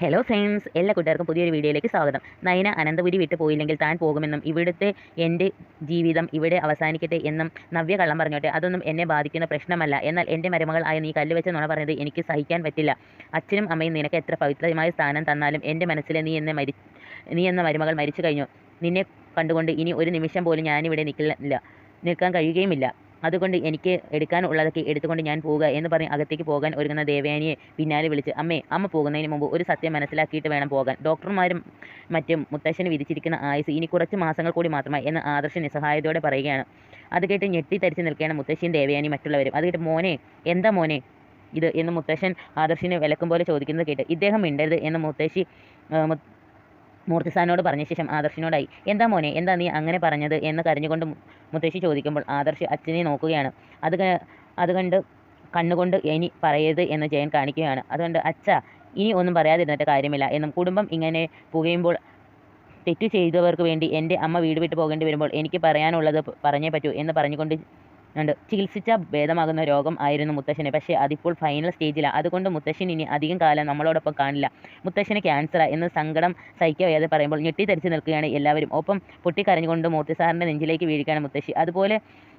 Hello friends എല്ലാ കൂട്ടുകാർക്കും പുതിയൊരു വീഡിയോയിലേക്ക് സ്വാഗതം. നയന അനന്തപുരി വിട്ടു പോയില്ലെങ്കിൽ താൻ പോകുമെന്നും ഇവിടുത്തെ എന്റെ ജീവിതം ഇവിടെ അവസാനിക്കട്ടെ എന്നും നവ്യ കള്ളം പറഞ്ഞോട്ടെ. അതൊന്നും എന്നെ ബാധിക്കുന്ന പ്രശ്നമല്ല. എന്നാൽ എന്റെ മരുമകൾ ആയ നീ കല്ല് വെച്ച് നുണ പറഞ്ഞത് എനിക്ക് സഹിക്കാൻ പറ്റില്ല. അച്ഛനും അമ്മയും നിനക്ക് എത്ര പവിത്രമായ സ്ഥാനം തന്നാലും എന്റെ മനസ്സിൽ നീ എന്നെ മരി നീ എന്ന മരുമകൾ മരിച്ചു കഴിഞ്ഞു. നിന്നെ കണ്ടുകൊണ്ട് ഇനി ഒരു നിമിഷം പോലും ഞാനിവിടെ നിൽക്കില്ല നിൽക്കാൻ കഴിയുകയുമില്ല. അതുകൊണ്ട് എനിക്ക് എടുക്കാൻ ഉള്ളതൊക്കെ എടുത്തുകൊണ്ട് ഞാൻ പോവുക എന്ന് പറഞ്ഞ് അകത്തേക്ക് പോകാൻ ഒരുങ്ങുന്ന ദേവയാനിയെ പിന്നാലെ വിളിച്ച് അമ്മേ അമ്മ പോകുന്നതിന് മുമ്പ് ഒരു സത്യം മനസ്സിലാക്കിയിട്ട് വേണം പോകാൻ. ഡോക്ടർമാരും മറ്റും മുത്തശ്ശന് വിധിച്ചിരിക്കുന്ന ആയുസ് ഇനി കുറച്ച് മാസങ്ങൾ കൂടി മാത്രമായി എന്ന് ആദർശ് നിസ്സഹായതയോടെ പറയുകയാണ്. അത് കേട്ട് ഞെട്ടിത്തരിച്ച് നിൽക്കുകയാണ് മുത്തശ്ശിയും ദേവയാനി മറ്റുള്ളവരും. അത് കേട്ട് മോനെ എന്താ മോനെ ഇത്? എന്ന് മുത്തശ്ശൻ ആദർശിനെ വിലക്കും പോലെ ചോദിക്കുന്നത് കേട്ട് ഇദ്ദേഹം മിണ്ടരുത് എന്ന് മുത്തശ്ശി മൂർത്തിസാനോട് പറഞ്ഞ ശേഷം ആദർശിനോടായി എന്താ മോനെ എന്താ നീ അങ്ങനെ പറഞ്ഞത്? എന്ന് കരഞ്ഞുകൊണ്ട് മുത്തശ്ശി ചോദിക്കുമ്പോൾ ആദർശ് അച്ഛനെ നോക്കുകയാണ്. അത് അത് കണ്ട് കണ്ണുകൊണ്ട് ഇനി പറയരുത് എന്ന് ജയൻ കാണിക്കുകയാണ്. അതുകൊണ്ട് അച്ഛ ഇനി ഒന്നും പറയാതിരുന്നിട്ട് കാര്യമില്ല എന്നും കുടുംബം ഇങ്ങനെ പുകയുമ്പോൾ തെറ്റു ചെയ്തവർക്ക് വേണ്ടി എന്റെ അമ്മ വീട് വിട്ട് പോകേണ്ടി വരുമ്പോൾ എനിക്ക് പറയാനുള്ളത് പറഞ്ഞേ പറ്റൂ എന്ന് പറഞ്ഞുകൊണ്ട് ഉണ്ട് ചികിത്സിച്ച ഭേദമാകുന്ന രോഗം ആയിരുന്നു മുത്തശ്ശന്. പക്ഷേ അതിപ്പോൾ ഫൈനൽ സ്റ്റേജിലാണ് അതുകൊണ്ട് മുത്തശ്ശൻ ഇനി അധികം കാലം നമ്മളോടൊപ്പം കാണില്ല. മുത്തശ്ശന് ക്യാൻസറാ എന്ന് സങ്കടം സഹിക്കവയ്യാതെ പറയുമ്പോൾ ഞെട്ടിത്തെറിച്ച് നിൽക്കുകയാണ് എല്ലാവരും. ഒപ്പം പൊട്ടിക്കരഞ്ഞുകൊണ്ട് മൂർത്തി സാറിന്റെ നെഞ്ചിലേക്ക് വീഴുകയാണ് മുത്തശ്ശി. അതുപോലെ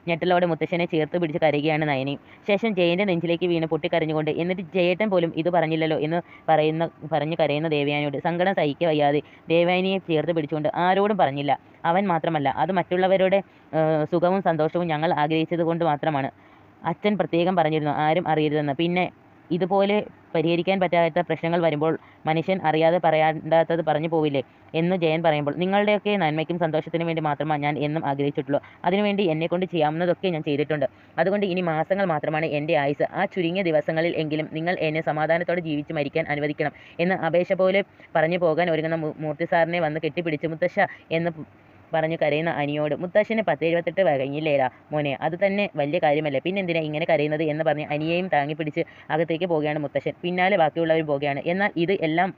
ഞെട്ടലോടെ മുത്തശ്ശനെ ചേർത്ത് പിടിച്ച് കരയുകയാണ് നയനി. ശേഷം ജയന്റെ നെഞ്ചിലേക്ക് വീണ് പൊട്ടിക്കരഞ്ഞുകൊണ്ട് എന്നിട്ട് ജയേട്ടൻ പോലും ഇത് പറഞ്ഞില്ലല്ലോ എന്ന് പറയുന്ന പറഞ്ഞു കരയുന്ന ദേവയാനിയോട് സങ്കടം സഹിക്ക വയ്യാതെ ദേവയാനിയെ ചേർത്ത് പിടിച്ചുകൊണ്ട് ആരോടും പറഞ്ഞില്ല. അവൻ മാത്രമല്ല അത് മറ്റുള്ളവരുടെ സുഖവും സന്തോഷവും ഞങ്ങൾ ആഗ്രഹിച്ചത് കൊണ്ട് മാത്രമാണ്. അച്ഛൻ പ്രത്യേകം പറഞ്ഞിരുന്നു ആരും അറിയരുതെന്ന്. പിന്നെ ഇതുപോലെ പരിഹരിക്കാൻ പറ്റാത്ത പ്രശ്നങ്ങൾ വരുമ്പോൾ മനുഷ്യൻ അറിയാതെ പറയാണ്ടാത്തത് പറഞ്ഞു പോവില്ലേ എന്ന് ജയൻ പറയുമ്പോൾ നിങ്ങളുടെയൊക്കെ നന്മയ്ക്കും സന്തോഷത്തിനും വേണ്ടി മാത്രമാണ് ഞാൻ എന്നും ആഗ്രഹിച്ചിട്ടുള്ളൂ. അതിനുവേണ്ടി എന്നെക്കൊണ്ട് ചെയ്യാവുന്നതൊക്കെ ഞാൻ ചെയ്തിട്ടുണ്ട്. അതുകൊണ്ട് ഇനി മാസങ്ങൾ മാത്രമാണ് എന്റെ ആയുസ് ആ ചുരുങ്ങിയ ദിവസങ്ങളിൽ എങ്കിലും നിങ്ങൾ എന്നെ സമാധാനത്തോടെ ജീവിച്ച് മരിക്കാൻ അനുവദിക്കണം എന്ന് അപേക്ഷ പോലെ പറഞ്ഞു പോകാൻ ഒരുങ്ങുന്ന മൂർത്തി സാറിനെ വന്ന് കെട്ടിപ്പിടിച്ച് മുത്തശ്ശ എന്ന് പറഞ്ഞു കരയുന്ന അനിയോട് മുത്തശ്ശന് പത്ത് എഴുപത്തെട്ട് കഴിഞ്ഞില്ലേടാ മോനെ അത് തന്നെ വലിയ കാര്യമല്ലേ. പിന്നെന്തിനാ ഇങ്ങനെ കരയുന്നത്? എന്ന് പറഞ്ഞ് അനിയെയും താങ്ങി പിടിച്ച് അകത്തേക്ക് പോവുകയാണ് മുത്തശ്ശൻ. പിന്നാലെ ബാക്കിയുള്ളവർ പോവുകയാണ്. എന്നാൽ ഇത് എല്ലാം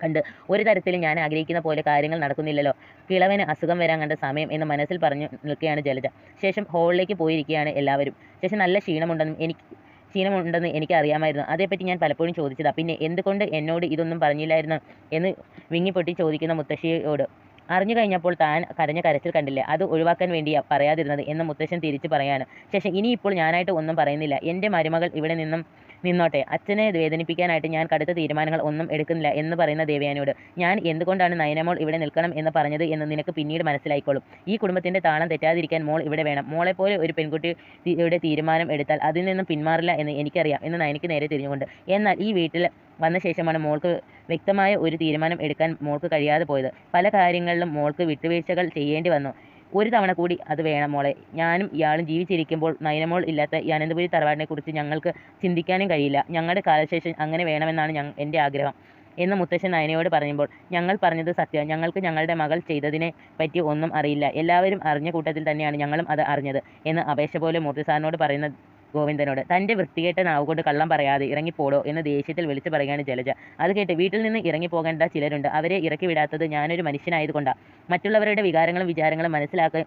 കണ്ട് ഒരു തരത്തിലും ഞാൻ ആഗ്രഹിക്കുന്ന പോലെ കാര്യങ്ങൾ നടക്കുന്നില്ലല്ലോ. കിളവന് അസുഖം വരാൻ കണ്ട സമയം എന്ന് മനസ്സിൽ പറഞ്ഞു നിൽക്കുകയാണ് ജലജ. ശേഷം ഹോളിലേക്ക് പോയിരിക്കുകയാണ് എല്ലാവരും. ശേഷം നല്ല ക്ഷീണമുണ്ടെന്നും എനിക്ക് ക്ഷീണമുണ്ടെന്ന് എനിക്കറിയാമായിരുന്നു. അതേപ്പറ്റി ഞാൻ പലപ്പോഴും ചോദിച്ചതാണ് പിന്നെ എന്തുകൊണ്ട് എന്നോട് ഇതൊന്നും പറഞ്ഞില്ലായിരുന്നു എന്ന് വിങ്ങിപ്പൊട്ടി ചോദിക്കുന്ന മുത്തശ്ശിയോട്. അറിഞ്ഞു കഴിഞ്ഞപ്പോൾ താൻ കരഞ്ഞ കരച്ചിൽ കണ്ടില്ലേ. അത് ഒഴിവാക്കാൻ വേണ്ടിയാ പറയാതിരുന്നത് എന്ന് മുത്തശ്ശൻ തിരിച്ചു പറയാണ്. ശേഷം ഇനിയിപ്പോൾ ഞാനായിട്ട് ഒന്നും പറയുന്നില്ല. എന്റെ മരുമകൾ ഇവിടെ നിന്നും നിന്നോട്ടെ. അച്ഛനെ വേദനിപ്പിക്കാനായിട്ട് ഞാൻ കടുത്ത തീരുമാനങ്ങൾ ഒന്നും എടുക്കുന്നില്ല എന്ന് പറയുന്ന ദേവയാനിയോട് ഞാൻ എന്തുകൊണ്ടാണ് നയനമോൾ ഇവിടെ നിൽക്കണം എന്ന് പറഞ്ഞത് എന്ന് നിനക്ക് പിന്നീട് മനസ്സിലായിക്കോളും. ഈ കുടുംബത്തിന്റെ താളം തെറ്റാതിരിക്കാൻ മോൾ ഇവിടെ വേണം. മോളെപ്പോലെ ഒരു പെൺകുട്ടിയുടെ തീരുമാനം എടുത്താൽ അതിൽ നിന്നും പിന്മാറില്ല എന്ന് എനിക്കറിയാം എന്ന് നയനിക്ക് നേരെ തിരിഞ്ഞുകൊണ്ട്. എന്നാൽ ഈ വീട്ടിൽ വന്ന ശേഷമാണ് മോൾക്ക് വ്യക്തമായ ഒരു തീരുമാനം എടുക്കാൻ മോൾക്ക് കഴിയാതെ പോയത്. പല കാര്യങ്ങളിലും മോൾക്ക് വിട്ടുവീഴ്ചകൾ ചെയ്യേണ്ടി വന്നു. ഒരു തവണ കൂടി അത് വേണം മോളെ. ഞാനും ഇയാളും ജീവിച്ചിരിക്കുമ്പോൾ നയനമോൾ ഇല്ലാത്ത ഈ അനന്തപുരി തറവാടിനെ കുറിച്ച് ഞങ്ങൾക്ക് ചിന്തിക്കാനും കഴിയില്ല. ഞങ്ങളുടെ കാലശേഷം അങ്ങനെ വേണമെന്നാണ് ഞ എന്റെ ആഗ്രഹം. എന്ന് മുത്തശ്ശൻ നയനയോട് പറയുമ്പോൾ ഞങ്ങൾ പറഞ്ഞത് സത്യം. ഞങ്ങൾക്ക് ഞങ്ങളുടെ മകൾ ചെയ്തതിനെ പറ്റി ഒന്നും അറിയില്ല. എല്ലാവരും അറിഞ്ഞ കൂട്ടത്തിൽ തന്നെയാണ് ഞങ്ങളും അത് അറിഞ്ഞത് എന്ന് അപേക്ഷ പോലെ മൂർത്തി സാറിനോട് പറയുന്ന ഗോവിന്ദനോട് തന്റെ വൃത്തികെട്ട നാവ് കൊണ്ട് കള്ളം പറയാതെ ഇറങ്ങിപ്പോടോ എന്ന് ദേഷ്യത്തിൽ വിളിച്ചു പറയുകയാണ് ജലജ. അത് കേട്ട് വീട്ടിൽ നിന്ന് ഇറങ്ങിപ്പോകേണ്ട ചിലരുണ്ട്. അവരെ ഇറക്കി വിടാത്തത് ഞാനൊരു മനുഷ്യനായതുകൊണ്ടാണ് മറ്റുള്ളവരുടെ വികാരങ്ങളും വിചാരങ്ങളും മനസ്സിലാക്കാൻ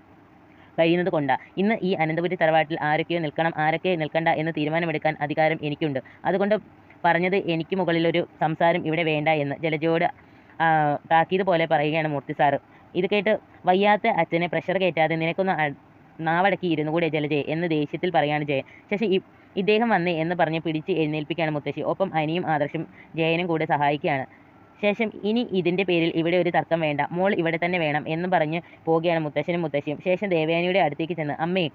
കഴിയുന്നത് കൊണ്ടാണ് ഇന്ന് ഈ അനന്തപുരി തറവാട്ടിൽ ആരൊക്കെയോ നിൽക്കണം ആരൊക്കെ നിൽക്കണ്ട എന്ന് തീരുമാനമെടുക്കാൻ അധികാരം എനിക്കുണ്ട്. അതുകൊണ്ട് പറഞ്ഞത് എനിക്ക് മുകളിലൊരു സംസാരം ഇവിടെ വേണ്ട എന്ന് ജലജയോട് താക്കീത് പോലെ പറയുകയാണ് മൂർത്തി സാറ്. ഇത് കേട്ട് വയ്യാത്ത അച്ഛനെ പ്രഷർ കയറ്റാതെ നിനക്കൊന്ന് നാവടക്കി ഇരുന്നു കൂടെ ജലജയെ എന്ന് ദേഷ്യത്തിൽ പറയാണ് ജയൻ. ശശി ഇദ്ദേഹം വന്നേ എന്ന് പറഞ്ഞ് പിടിച്ച് എഴുന്നേൽപ്പിക്കുകയാണ് മുത്തശ്ശി. ഒപ്പം അനിയും ആദർശും ജയനും കൂടെ സഹായിക്കുകയാണ്. ശേഷം ഇനി ഇതിന്റെ പേരിൽ ഇവിടെ ഒരു തർക്കം വേണ്ട. മോൾ ഇവിടെ തന്നെ വേണം എന്ന് പറഞ്ഞ് പോവുകയാണ് മുത്തശ്ശനും മുത്തശ്ശിയും. ശേഷം ദേവയാനിയുടെ അടുത്തേക്ക് ചെന്ന് അമ്മേ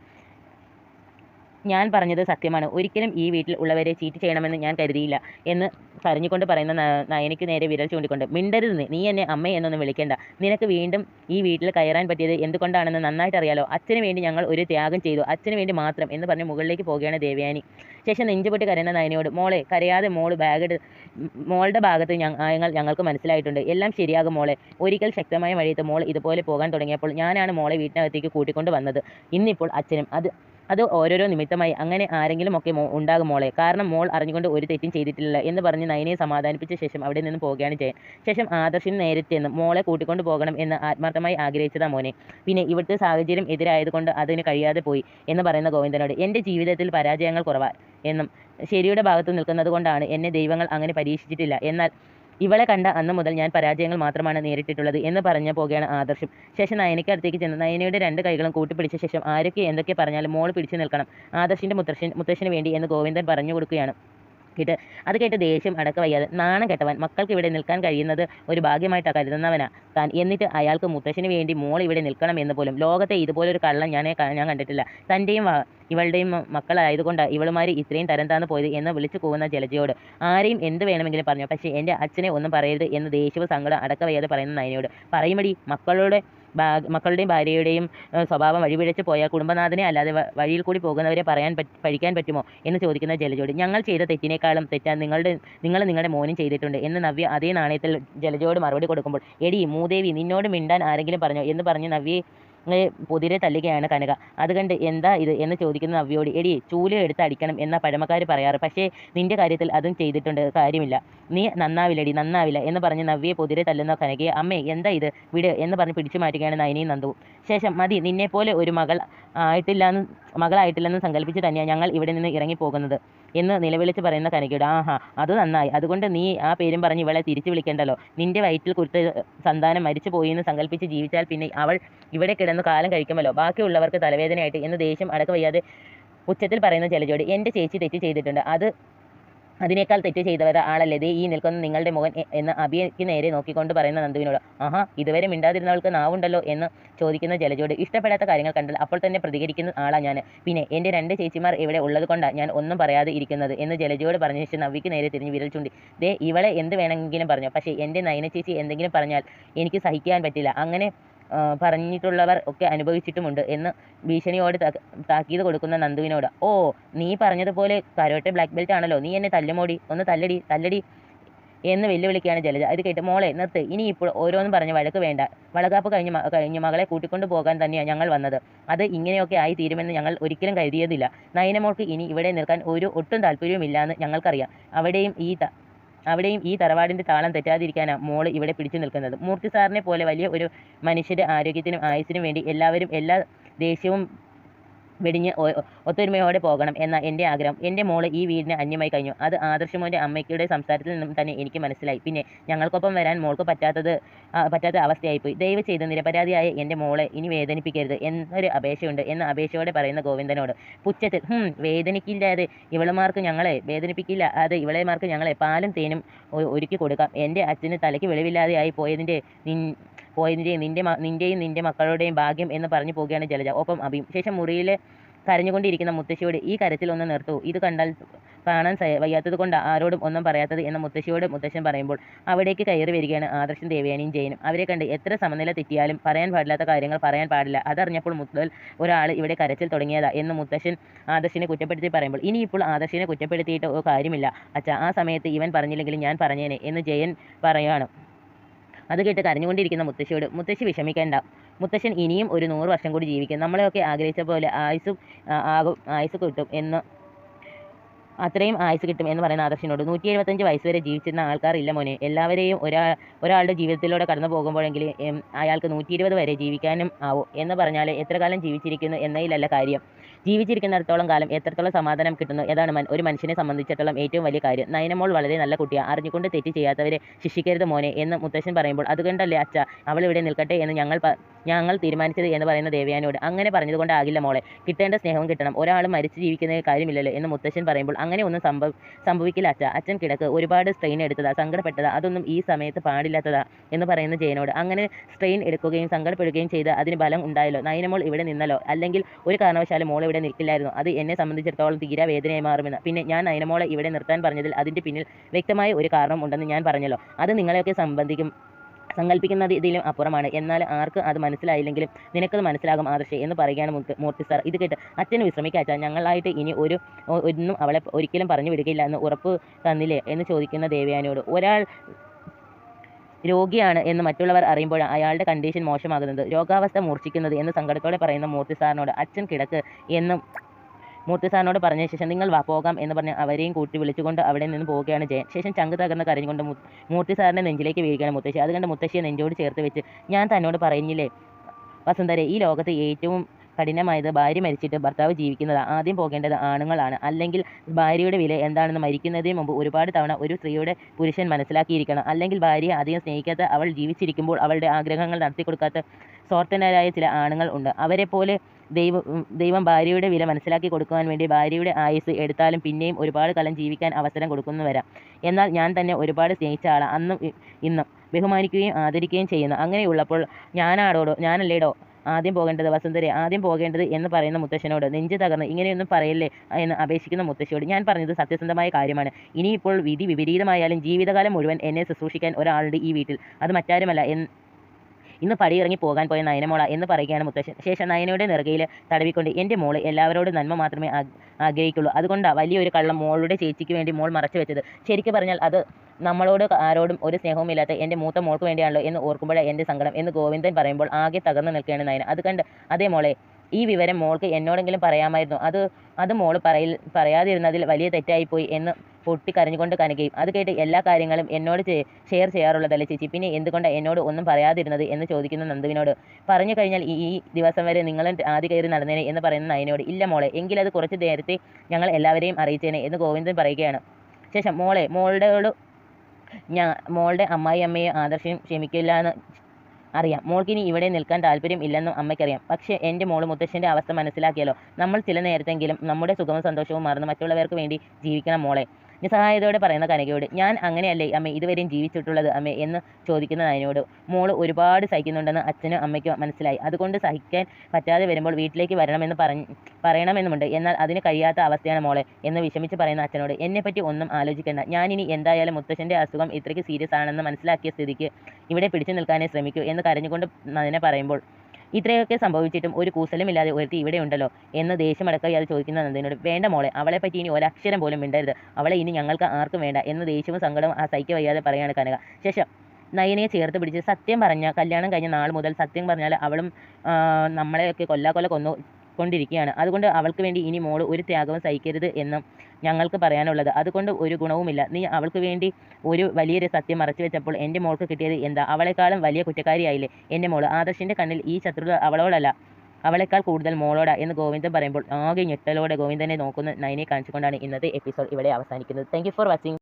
ഞാൻ പറഞ്ഞത് സത്യമാണ്. ഒരിക്കലും ഈ വീട്ടിൽ ഉള്ളവരെ ചീറ്റ് ചെയ്യണമെന്ന് ഞാൻ കരുതിയില്ല എന്ന് കരഞ്ഞുകൊണ്ട് പറയുന്ന നയനയ്ക്ക് നേരെ വിരൽ ചൂണ്ടിക്കൊണ്ട് മിണ്ടരുത് നീ. എന്നെ അമ്മ എന്നൊന്നും വിളിക്കേണ്ട. നിനക്ക് വീണ്ടും ഈ വീട്ടിൽ കയറാൻ പറ്റിയത് എന്തുകൊണ്ടാണെന്ന് നന്നായിട്ട് അറിയാലോ. അച്ഛന് വേണ്ടി ഞങ്ങൾ ഒരു ത്യാഗം ചെയ്തു. അച്ഛന് വേണ്ടി മാത്രം എന്ന് പറഞ്ഞ് മുകളിലേക്ക് പോവുകയാണ് ദേവയാനി. ശേഷം നെഞ്ചുപൊട്ടി കരയുന്ന നയനയോട് മോളെ കരയാതെ മോൾ ബാഗ് മോളുടെ ഭാഗത്ത് ഞങ്ങൾ ഞങ്ങൾക്ക് മനസ്സിലായിട്ടുണ്ട്. എല്ലാം ശരിയാകും മോളെ. ഒരിക്കൽ ശക്തമായ വഴിയത്ത് മോൾ ഇതുപോലെ പോകാൻ തുടങ്ങിയപ്പോൾ ഞാനാണ് മോളെ വീട്ടിനകത്തേക്ക് കൂട്ടിക്കൊണ്ട് വന്നത്. ഇന്നിപ്പോൾ അച്ഛനും അത് അത് ഓരോരോ നിമിത്തമായി അങ്ങനെ ആരെങ്കിലും ഒക്കെ ഉണ്ടാകും മോളെ. കാരണം മോൾ അറിഞ്ഞുകൊണ്ട് ഒരു തെറ്റും ചെയ്തിട്ടില്ല എന്ന് പറഞ്ഞ് നയനയെ സമാധാനിപ്പിച്ച ശേഷം അവിടെ നിന്ന് പോവുകയാണ് ജയൻ. ശേഷം ആദർശിന് നേരെ ചെന്ന് മോളെ കൂട്ടിക്കൊണ്ട് പോകണം എന്ന് ആത്മാർത്ഥമായി ആഗ്രഹിച്ചതാ മോനെ. പിന്നെ ഇവിടുത്തെ സാഹചര്യം എതിരായതുകൊണ്ട് അതിന് കഴിയാതെ പോയി എന്ന് പറയുന്ന ഗോവിന്ദനോട് എന്റെ ജീവിതത്തിൽ പരാജയങ്ങൾ കുറവാ എന്നും ശരിയുടെ ഭാഗത്ത് നിൽക്കുന്നത് കൊണ്ടാണ് എന്നെ ദൈവങ്ങൾ അങ്ങനെ പരീക്ഷിച്ചിട്ടില്ല. എന്നാൽ ഇവളെ കണ്ട അന്ന് മുതൽ ഞാൻ പരാജയങ്ങൾ മാത്രമാണ് നേരിട്ടിട്ടുള്ളത് എന്ന് പറഞ്ഞു പോകുകയാണ് ആദർശം. ശേഷം നയനയ്ക്ക് അടുത്തേക്ക് ചെന്ന് നയനയുടെ രണ്ട് കൈകളും കൂട്ടിപ്പിടിച്ച ശേഷം ആരൊക്കെ എന്തൊക്കെ പറഞ്ഞാലും മോൾ പിടിച്ചു നിൽക്കണം. ആദർശിന്റെ മുത്തശ്ശൻ മുത്തശ്ശന് വേണ്ടി എന്ന് ഗോവിന്ദൻ പറഞ്ഞു കൊടുക്കുകയാണ്. കേട്ട് അത് കേട്ട് ദേഷ്യം അടക്ക വയ്യാതെ നാണം കെട്ടവൻ മക്കൾക്ക് ഇവിടെ നിൽക്കാൻ കഴിയുന്നത് ഒരു ഭാഗ്യമായിട്ടാണ് കരുതുന്നവനാ. താൻ എന്നിട്ട് അയാൾക്ക് മുത്തശ്ശിന് വേണ്ടി മോൾ ഇവിടെ നിൽക്കണം എന്ന് പോലും. ലോകത്തെ ഇതുപോലൊരു കള്ളം ഞാനേ ഞാൻ കണ്ടിട്ടില്ല. തന്റെയും ഇവളുടെയും മക്കളായതുകൊണ്ട് ഇവളുമാർ ഇത്രയും തരം താന്ന് പോയത് എന്ന് വിളിച്ചു പോകുന്ന ജലജയോട്. ആരെയും എന്ത് വേണമെങ്കിലും പറഞ്ഞു. പക്ഷേ എന്റെ അച്ഛനെ ഒന്നും പറയരുത് എന്ന് ദേഷ്യവും സങ്കടം അടക്ക വയ്യാതെ പറയുന്ന നയനയോട്. പറയുമടി മക്കളുടെ മക്കളുടെയും ഭാര്യയുടെയും സ്വഭാവം വഴിപിഴച്ച് പോയ കുടുംബനാഥനെ അല്ലാതെ വഴിയിൽ കൂടി പോകുന്നവരെ പറയാൻ പഴിക്കാൻ പറ്റുമോ എന്ന് ചോദിക്കുന്ന ജലജോടി. ഞങ്ങൾ ചെയ്ത തെറ്റിനേക്കാളും തെറ്റാൻ നിങ്ങളുടെ നിങ്ങൾ നിങ്ങളുടെ മോനും ചെയ്തിട്ടുണ്ട് എന്ന് നവ്യ അതേ നാണയത്തിൽ ജലജോട് മറുപടി കൊടുക്കുമ്പോൾ എടി മൂദേവി നിന്നോട് മിണ്ടാൻ ആരെങ്കിലും പറഞ്ഞോ? എന്ന് പറഞ്ഞ് നവ്യയെ പൊതിരെ തല്ലുകയാണ് കനക. അത് കണ്ട് എന്താ ഇത് എന്ന് ചോദിക്കുന്ന നവ്യോട് എടി ചൂൽ എടുത്ത് അടിക്കണം എന്ന പഴമക്കാർ പറയാറ്. പക്ഷേ നിന്റെ കാര്യത്തിൽ അതും ചെയ്തിട്ടുണ്ട് കാര്യമില്ല. നീ നന്നാവില്ലടി നന്നാവില്ല എന്ന് പറഞ്ഞ് നവ്യെ പൊതിരെ തല്ലുന്ന കനകയെ അമ്മേ എന്താ ഇത്? വിട് എന്ന് പറഞ്ഞ് പിടിച്ചു മാറ്റുകയാണ് നയനയും നന്ദു ശേഷം മതി നിന്നെപ്പോലെ ഒരു മകൾ ആയിട്ടില്ലാന്ന് മകളായിട്ടില്ലെന്ന് സങ്കല്പിച്ച് തന്നെയാണ് ഞങ്ങൾ ഇവിടെ നിന്ന് ഇറങ്ങിപ്പോകുന്നത്. എന്ന് നിലവിളിച്ച് പറയുന്ന കനകയോട് ആഹാ അത് നന്നായി. അതുകൊണ്ട് നീ ആ പേരും പറഞ്ഞ് ഇവളെ തിരിച്ചു വിളിക്കേണ്ടല്ലോ? നിന്റെ വയറ്റിൽ കുരുത്ത സന്താനം മരിച്ചു പോയി എന്ന് സങ്കല്പിച്ച് ജീവിച്ചാൽ പിന്നെ അവൾ ഇവിടെ കിടന്ന് കാലം കഴിക്കുമല്ലോ? ബാക്കിയുള്ളവർക്ക് തലവേദനയായിട്ട് എന്ന് ദേഷ്യം അടക്ക വയ്യാതെ ഉച്ചത്തിൽ പറയുന്ന ചില ജോഡി എന്റെ ചേച്ചി തെറ്റ് ചെയ്തിട്ടുണ്ട്. അത് അതിനേക്കാൾ തെറ്റ് ചെയ്തവർ ആളല്ലേ? ദേ ഈ നിൽക്കുന്ന നിങ്ങളുടെ മകൻ എന്ന് അഭിയ്ക്ക് നേരെ നോക്കിക്കൊണ്ട് പറയുന്ന നന്ദുവിനോട് ആഹാ ഇതുവരെ മിണ്ടാതിരുന്നവൾക്ക് നാവുണ്ടല്ലോ എന്ന് ചോദിക്കുന്ന ജലജോട് ഇഷ്ടപ്പെടാത്ത കാര്യങ്ങൾ കണ്ടാൽ അപ്പോൾ തന്നെ പ്രതികരിക്കുന്ന ആളാ ഞാൻ പിന്നെ എന്റെ രണ്ട് ചേച്ചിമാർ ഇവിടെ ഉള്ളത് കൊണ്ടാണ് ഞാൻ ഒന്നും പറയാതെ ഇരിക്കുന്നത് എന്ന് ജലജോട് പറഞ്ഞ ശേഷം നവ്യക്ക് നേരെ തിരിഞ്ഞ് വിരൽ ചൂണ്ടി ദേ ഇവളെ എന്ത് വേണമെങ്കിലും പറഞ്ഞു. പക്ഷേ എന്റെ നയന ചേച്ചി എന്തെങ്കിലും പറഞ്ഞാൽ എനിക്ക് സഹിക്കാൻ പറ്റില്ല. അങ്ങനെ പറഞ്ഞിട്ടുള്ളവർ ഒക്കെ അനുഭവിച്ചിട്ടുമുണ്ട് എന്ന് ഭീഷണിയോട് താക്കീത് കൊടുക്കുന്ന നന്ദുവിനോട്. ഓ നീ പറഞ്ഞതുപോലെ കരോട്ടെ ബ്ലാക്ക് ബെൽറ്റ് ആണല്ലോ. നീ എന്നെ തല്ലുമോടി. ഒന്ന് തല്ലടി തല്ലടി എന്ന് വെല്ലുവിളിക്കുകയാണ് ജലജ. അത് കേട്ട് മോളെ നിർത്ത്. ഇനി ഇപ്പോൾ ഓരോന്നും പറഞ്ഞ് വഴക്ക് വേണ്ട. വളകാപ്പ് കഴിഞ്ഞ് കഴിഞ്ഞ് മകളെ കൂട്ടിക്കൊണ്ട് പോകാൻ തന്നെയാണ് ഞങ്ങൾ വന്നത്. അത് ഇങ്ങനെയൊക്കെ ആയി തീരുമെന്ന് ഞങ്ങൾ ഒരിക്കലും കരുതിയതില്ല. നയനമോൾക്ക് ഇനി ഇവിടെ നിൽക്കാൻ ഒരു ഒട്ടും താല്പര്യവുമില്ല എന്ന് ഞങ്ങൾക്കറിയാം. അവിടെയും ഈ അവിടെയും ഈ തറവാടിന്റെ താളം തെറ്റാതിരിക്കാനാണ് മോൾ ഇവിടെ പിടിച്ചു നിൽക്കുന്നത്. മൂർത്തി സാറിനെ പോലെ വലിയ ഒരു മനുഷ്യന്റെ ആരോഗ്യത്തിനും ആയുസ്സിനും വേണ്ടി എല്ലാവരും എല്ലാ ദേഷ്യവും വെടിഞ്ഞ് ഒത്തൊരുമയോടെ പോകണം എന്ന എന്റെ ആഗ്രഹം. എന്റെ മോൾ ഈ വീടിന് അന്യമായി കഴിഞ്ഞു. അത് ആദർശമോന്റെ അമ്മയ്ക്കുടെ സംസാരത്തിൽ നിന്നും തന്നെ എനിക്ക് മനസ്സിലായി. പിന്നെ ഞങ്ങൾക്കൊപ്പം വരാൻ മോൾക്ക് പറ്റാത്തത് പറ്റാത്ത അവസ്ഥയായിപ്പോയി. ദയവ് ചെയ്ത് നിരപരാധിയായ എന്റെ മോളെ ഇനി വേദനിപ്പിക്കരുത് എന്നൊരു അപേക്ഷയുണ്ട് എന്ന് അപേക്ഷയോടെ പറയുന്ന ഗോവിന്ദനോട്. പുച്ഛത്തിൽ ഹും വേദനിക്കില്ലാതെ ഇവളുമാർക്ക് ഞങ്ങളെ വേദനിപ്പിക്കില്ല അത്. ഇവളെമാർക്ക് ഞങ്ങളെ പാലും തേനും ഒരുക്കി കൊടുക്കാം. എന്റെ അച്ഛന് തലയ്ക്ക് വെളിവില്ലാതെയായി പോയതിന്റെ നിന്റെ നിന്റെ നിന്റെയും നിന്റെ മക്കളുടെയും ഭാഗ്യം എന്ന് പറഞ്ഞു പോവുകയാണ് ജലജ. ഒപ്പം അഭിയും ശേഷം മുറിയിൽ കരഞ്ഞുകൊണ്ടിരിക്കുന്ന മുത്തശ്ശിയോട് ഈ കരച്ചിൽ ഒന്ന് നിർത്തൂ. ഇത് കണ്ടാൽ കാണാൻ വയ്യാത്തത് കൊണ്ട് ആരോടും ഒന്നും പറയാത്തത് എന്ന മുത്തശ്ശിയോട് മുത്തശ്ശൻ പറയുമ്പോൾ അവിടേക്ക് കയറി വരികയാണ് ആദർശൻ ദേവയാനിയും ജയനും. അവരെ കണ്ട് എത്ര സമനില തെറ്റിയാലും പറയാൻ പാടില്ലാത്ത കാര്യങ്ങൾ പറയാൻ പാടില്ല. അതറിഞ്ഞപ്പോൾ മുതൽ ഒരാൾ ഇവിടെ കരച്ചിൽ തുടങ്ങിയതാ എന്ന് മുത്തശ്ശൻ ആദർശിനെ കുറ്റപ്പെടുത്തി പറയുമ്പോൾ ഇനിയിപ്പോൾ ആദർശിനെ കുറ്റപ്പെടുത്തിയിട്ട് കാര്യമില്ല. അച്ഛാ ആ സമയത്ത് ഇവൻ പറഞ്ഞില്ലെങ്കിലും ഞാൻ പറഞ്ഞേനെ എന്ന് ജയൻ പറയുകയാണ് അത് കേട്ട് കരഞ്ഞുകൊണ്ടിരിക്കുന്ന മുത്തശ്ശിയോട് മുത്തശ്ശി വിഷമിക്കേണ്ട. മുത്തശ്ശൻ ഇനിയും ഒരു നൂറ് വർഷം കൂടി ജീവിക്കും. നമ്മളെയൊക്കെ ആഗ്രഹിച്ച പോലെ ആയുസ്സും ആകും ആയുസ് കിട്ടും എന്ന് അത്രയും ആയുസ് കിട്ടും എന്ന് പറയുന്ന ആദർശിനോട്. നൂറ്റി എഴുപത്തഞ്ച് വയസ്സ് വരെ ജീവിച്ചിരുന്ന ആൾക്കാരില്ല മോനെ. എല്ലാവരെയും ഒരാ ഒരാളുടെ ജീവിതത്തിലൂടെ കടന്നു പോകുമ്പോഴെങ്കിലും എം, അയാൾക്ക് നൂറ്റി ഇരുപത് വരെ ജീവിക്കാനും ആവും എന്ന് പറഞ്ഞാൽ എത്ര കാലം ജീവിച്ചിരിക്കുന്നു എന്നതിലല്ല കാര്യം. ജീവിച്ചിരിക്കുന്നിടത്തോളം കാലം എത്രത്തോളം സമാധാനം കിട്ടുന്നു മൻ- ഒരു മനുഷ്യനെ സംബന്ധിച്ചിടത്തോളം ഏറ്റവും വലിയ കാര്യം. നയനമോൾ വളരെ നല്ല കുട്ടിയാണ് അറിഞ്ഞുകൊണ്ട് തെറ്റ് ചെയ്യാത്തവരെ ശിക്ഷിക്കരുത് മോനെ എന്ന് മുത്തശ്ശൻ പറയുമ്പോൾ അതുകൊണ്ടല്ലേ അച്ഛ അവൾ ഇവിടെ നിൽക്കട്ടെ എന്ന് ഞങ്ങൾ ഞങ്ങൾ തീരുമാനിച്ചത് എന്ന് പറയുന്ന ദേവയാനോട്. അങ്ങനെ പറഞ്ഞതുകൊണ്ടാകില്ല മോളെ. കിട്ടേണ്ട സ്നേഹവും കിട്ടണം. ഒരാൾ മരിച്ചു ജീവിക്കുന്ന കാര്യമില്ലല്ലോ എന്ന് മുത്തശ്ശൻ പറയുമ്പോൾ അങ്ങനെ ഒന്നും സംഭവ സംഭവിക്കില്ല അച്ഛ അച്ഛൻ കിടക്ക് ഒരുപാട് സ്ട്രെയിൻ എടുത്തതാ സങ്കടപ്പെട്ടതാ അതൊന്നും ഈ സമയത്ത് പാടില്ലാത്തതാ എന്ന് പറയുന്ന ജയനോട്. അങ്ങനെ സ്ട്രെയിൻ എടുക്കുകയും സങ്കടപ്പെടുകയും ചെയ്ത് അതിന് ബലം ഉണ്ടായല്ലോ. നയനമോൾ ഇവിടെ നിന്നല്ലോ. അല്ലെങ്കിൽ ഒരു കാരണവശാലും മോൾ ഇവിടെ നിൽക്കില്ലായിരുന്നു. അത് എന്നെ സംബന്ധിച്ചിടത്തോളം തീരെ വേദനയായി മാറുമെന്ന്. പിന്നെ ഞാൻ നയനമോളെ ഇവിടെ നിർത്താൻ പറഞ്ഞതിൽ അതിന്റെ പിന്നിൽ വ്യക്തമായ ഒരു കാരണം ഉണ്ടെന്ന് ഞാൻ പറഞ്ഞല്ലോ. അത് നിങ്ങളെയൊക്കെ സംബന്ധിക്കും. സങ്കല്പിക്കുന്നത് ഇതിലും അപ്പുറമാണ്. എന്നാൽ ആർക്ക് അത് മനസ്സിലായില്ലെങ്കിലും നിനക്കത് മനസ്സിലാകും ആദർശേ എന്ന് പറയുകയാണ് മൂർത്തി- സാർ ഇത് കേട്ട് അച്ഛന് വിശ്രമിക്കാച്ച ഞങ്ങളായിട്ട് ഇനി ഒരു ഒന്നും അവളെ ഒരിക്കലും പറഞ്ഞു വിടുകയില്ല എന്ന് ഉറപ്പ് തന്നില്ലേ എന്ന് ചോദിക്കുന്ന ദേവയാനിയോട്. ഒരാൾ രോഗിയാണ് എന്ന് മറ്റുള്ളവർ അറിയുമ്പോൾ അയാളുടെ കണ്ടീഷൻ മോശമാകുന്നത്. രോഗാവസ്ഥ മൂർച്ഛിക്കുന്നത് എന്ന് സങ്കടത്തോടെ പറയുന്ന മൂർത്തി സാറിനോട് അച്ഛൻ കിടക്ക് എന്നും മൂർത്തി സാറിനോട് പറഞ്ഞ ശേഷം നിങ്ങൾ വാ പോകാം എന്ന് പറഞ്ഞ് അവരെയും കൂട്ടി വിളിച്ചുകൊണ്ട് അവിടെ നിന്ന് പോവുകയാണ് ജയൻ. ശേഷം ചങ്ക് തകർന്ന് കരഞ്ഞുകൊണ്ട് മു- മൂർത്തി സാറിന്റെ നെഞ്ചിലേക്ക് വീഴുകയാണ് മുത്തശ്ശി. അതുകൊണ്ട് മുത്തശ്ശിയെ നെഞ്ചോട് ചേർത്ത് വെച്ച് ഞാൻ തന്നോട് പറഞ്ഞില്ലേ വസുന്ധരെ ഈ ലോകത്ത് ഏറ്റവും കഠിനമായത്. ഭാര്യ മരിച്ചിട്ട് ഭർത്താവ് ജീവിക്കുന്നത് ആദ്യം പോകേണ്ടത് ആണുങ്ങളാണ്. അല്ലെങ്കിൽ ഭാര്യയുടെ വില എന്താണെന്ന് മരിക്കുന്നതിന് മുമ്പ് ഒരുപാട് തവണ ഒരു സ്ത്രീയുടെ പുരുഷൻ മനസ്സിലാക്കിയിരിക്കണം. അല്ലെങ്കിൽ ഭാര്യയെ അധികം സ്നേഹിക്കാത്ത അവൾ ജീവിച്ചിരിക്കുമ്പോൾ അവളുടെ ആഗ്രഹങ്ങൾ നടത്തി നടത്തിക്കൊടുക്കാത്ത സ്വാർത്ഥനരായ ചില ആണുങ്ങൾ ഉണ്ട്. അവരെ പോലെ ദൈവം ദൈവം ഭാര്യയുടെ വില മനസ്സിലാക്കി കൊടുക്കുവാൻ വേണ്ടി ഭാര്യയുടെ ആയുസ് എടുത്താലും പിന്നെയും ഒരുപാട് കാലം ജീവിക്കാൻ അവസരം കൊടുക്കുന്നു വരാം. എന്നാൽ ഞാൻ തന്നെ ഒരുപാട് സ്നേഹിച്ച ആളാണ് അന്നും ഇന്നും ബഹുമാനിക്കുകയും ആദരിക്കുകയും ചെയ്യുന്നു. അങ്ങനെയുള്ളപ്പോൾ ഞാനാടോടോ ഞാനല്ലേടോ? ആദ്യം പോകേണ്ടത് വസുന്ധരെ ആദ്യം പോകേണ്ടത് എന്ന് പറയുന്ന മുത്തശ്ശനോട് നെഞ്ച് തകർന്ന് ഇങ്ങനെയൊന്നും പറയല്ലേ എന്ന് അപേക്ഷിക്കുന്ന മുത്തശ്ശിയോട് ഞാൻ പറഞ്ഞത് സത്യസന്ധമായ കാര്യമാണ്. ഇനിയിപ്പോൾ വിധി വിപരീതമായാലും ജീവിതകാലം മുഴുവൻ എന്നെ ശുശ്രൂഷിക്കാൻ ഒരാളുണ്ട് ഈ വീട്ടിൽ. അത് മറ്റാരുമല്ല ഇന്ന് പടിയിറങ്ങി പോകാൻ പോയ നയനമോള എന്ന് പറയുകയാണ് മുത്തശ്ശൻ. ശേഷം നയനയുടെ നെറുകയിൽ തടവിക്കൊണ്ട് എന്റെ മോൾ എല്ലാവരോടും നന്മ മാത്രമേ ആഗ്- ആഗ്രഹിക്കുള്ളൂ. അതുകൊണ്ടാണ് വലിയൊരു കള്ളം മോളുടെ ചേച്ചിക്ക് വേണ്ടി മോൾ മറച്ചു വെച്ചത്. ശരിക്കും പറഞ്ഞാൽ അത് നമ്മളോട് ആരോടും ഒരു സ്നേഹവുമില്ലാത്ത എന്റെ മൂത്ത മോൾക്ക് വേണ്ടിയാണല്ലോ എന്ന് ഓർക്കുമ്പോഴാണ് എന്റെ സങ്കടം എന്ന് ഗോവിന്ദൻ പറയുമ്പോൾ ആകെ തകർന്നു നിൽക്കുകയാണ് നയന. അത് കണ്ട് അതേ മോളെ ഈ വിവരം മോൾക്ക് എന്നോടെങ്കിലും പറയാമായിരുന്നു. അത് അത് മോൾ പറയിൽ പറയാതിരുന്നതിൽ വലിയ തെറ്റായിപ്പോയി എന്ന് പൊട്ടിക്കരഞ്ഞുകൊണ്ട് കനകയും. അത് കേട്ട് എല്ലാ കാര്യങ്ങളും എന്നോട് ഷെയർ ചെയ്യാറുള്ളതല്ലേ ചേച്ചി? പിന്നെ എന്തുകൊണ്ടാണ് എന്നോട് ഒന്നും പറയാതിരുന്നത് എന്ന് ചോദിക്കുന്ന നന്ദുവിനോട്. പറഞ്ഞു കഴിഞ്ഞാൽ ഈ ദിവസം വരെ നിങ്ങളും ആദ്യ കയറി നടന്നേനെ എന്ന് പറയുന്ന നയനോട് ഇല്ല മോളെ എങ്കിലത് കുറച്ച് നേരത്തെ ഞങ്ങൾ എല്ലാവരെയും അറിയിച്ചേനെ എന്ന് ഗോവിന്ദൻ പറയുകയാണ്. ശേഷം മോളെ മോളുടെ ഞാൻ മോളുടെ അമ്മായി അമ്മയെ ആദർശം ക്ഷമിക്കില്ല എന്ന് അറിയാം. മോൾക്കിനി ഇവിടെ നിൽക്കാൻ താല്പര്യം ഇല്ലെന്നും അമ്മയ്ക്കറിയാം. പക്ഷേ എന്റെ മോൾ മുത്തശ്ശന്റെ അവസ്ഥ മനസ്സിലാക്കിയല്ലോ. നമ്മൾ ചില നേരത്തെങ്കിലും നമ്മുടെ സുഖവും സന്തോഷവും മറന്ന് മറ്റുള്ളവർക്ക് വേണ്ടി ജീവിക്കണം മോളെ. നിസ്സഹായതയോടെ പറയുന്ന കനകയോട് ഞാൻ അങ്ങനെയല്ലേ അമ്മ ഇതുവരെയും ജീവിച്ചിട്ടുള്ളത് അമ്മ? എന്ന് ചോദിക്കുന്ന നയനോട് മോൾ ഒരുപാട് സഹിക്കുന്നുണ്ടെന്ന് അച്ഛനും അമ്മയ്ക്കും മനസ്സിലായി. അതുകൊണ്ട് സഹിക്കാൻ പറ്റാതെ വരുമ്പോൾ വീട്ടിലേക്ക് വരണമെന്ന് പറഞ്ഞ് പറയണമെന്നുമുണ്ട്. എന്നാൽ അതിന് കഴിയാത്ത അവസ്ഥയാണ് മോളെ എന്ന് വിഷമിച്ച് പറയുന്ന അച്ഛനോട്. എന്നെപ്പറ്റി ഒന്നും ആലോചിക്കേണ്ട. ഞാനിനി എന്തായാലും മുത്തശ്ശന്റെ അസുഖം ഇത്രയ്ക്ക് സീരിയസ് ആണെന്ന് മനസ്സിലാക്കിയ സ്ഥിതിക്ക് ഇവിടെ പിടിച്ചു നിൽക്കാനേ ശ്രമിക്കൂ എന്ന് കരഞ്ഞുകൊണ്ട് അതിനെ പറയുമ്പോൾ ഇത്രയൊക്കെ സംഭവിച്ചിട്ടും ഒരു കൂസലുമില്ലാതെ ഒരുത്തി ഇവിടെ ഉണ്ടല്ലോ എന്ന് ദേഷ്യമടക്കം അത് ചോദിക്കുന്ന നന്ദിനോട് വേണ്ട മോളെ അവളെ പറ്റി ഇനി ഒരക്ഷരം പോലും മിണ്ടരുത്. അവളെ ഇനി ഞങ്ങൾക്ക് ആർക്കും വേണ്ട എന്ന് ദേഷ്യവും സങ്കടവും ആ സൈക്ക് വയ്യാതെ പറയാണ് കനക. ശേഷം നയനയെ ചേർത്ത് പിടിച്ച് സത്യം പറഞ്ഞ കല്യാണം കഴിഞ്ഞ നാൾ മുതൽ സത്യം പറഞ്ഞാൽ അവളും നമ്മളെയൊക്കെ കൊല്ലാക്കൊല കൊന്നു. കൊണ്ടിരിക്കുകയാണ്. അതുകൊണ്ട് അവൾക്ക് വേണ്ടി ഇനി മോൾ ഒരു ത്യാഗവും സഹിക്കരുത് എന്നും ഞങ്ങൾക്ക് പറയാനുള്ളത്. അതുകൊണ്ട് ഒരു ഗുണവുമില്ല. നീ അവൾക്ക് വേണ്ടി ഒരു വലിയൊരു സത്യം മറച്ചു വെച്ചപ്പോൾ എന്റെ മോൾക്ക് കിട്ടിയത് എന്താ? അവളെക്കാളും വലിയ കുറ്റക്കാരിയായില്ലേ എന്റെ മോൾ? ആദർശിന്റെ കണ്ണിൽ ഈ ശത്രുത അവളോടല്ല അവളെക്കാൾ കൂടുതൽ മോളോടാ എന്ന് ഗോവിന്ദൻ പറയുമ്പോൾ ആകെ ഞെട്ടലോടെ ഗോവിന്ദനെ നോക്കുന്ന നയനെ കാണിച്ചുകൊണ്ടാണ് ഇന്നത്തെ എപ്പിസോഡ് ഇവിടെ അവസാനിക്കുന്നത്. Thank for watching